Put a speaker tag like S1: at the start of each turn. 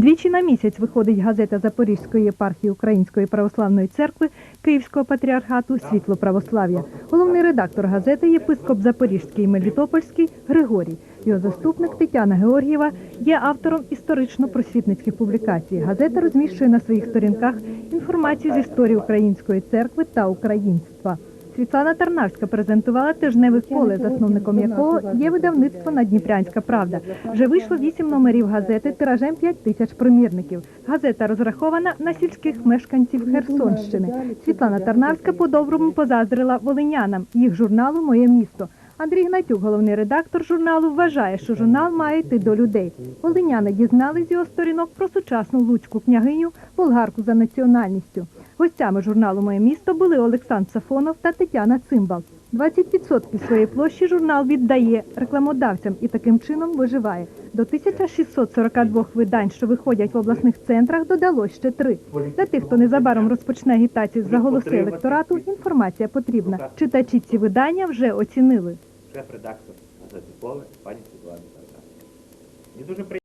S1: Двічі на місяць виходить газета Запорізької єпархії Української православної церкви Київського патріархату Світло православ'я. Головний редактор газети єпископ Запорізький і Мелітопольський Григорій. Його заступник Тетяна Георгієва є автором історично-просвітницьких публікацій. Газета розміщує на своїх сторінках інформацію з історії української церкви та українства. Світлана Тарнавська презентувала тижневе коле, засновником якого є видавництво Надніпрянська правда. Вже вийшло вісім номерів газети тиражем 5 тисяч примірників. Газета розрахована на сільських мешканців Херсонщини. Світлана Тарнавська по-доброму позаздрила волинянам їх журналу Моє місто. Андрій Гнатюк, головний редактор журналу, вважає, що журнал має йти до людей. Волиняни дізнались з його сторінок про сучасну луцьку княгиню, болгарку за національністю. Гостями журналу Моє місто були Олександр Сафонов та Тетяна Цимбал. 20% своєї площі журнал віддає рекламодавцям і таким чином виживає. До 1642 видань, що виходять в обласних центрах, додалось ще три. Для тих, хто незабаром розпочне агітацію за голоси електорату, інформація потрібна. Читачі ці видання вже оцінили.
S2: шеф-редактор Поле, пані Світлана дуже.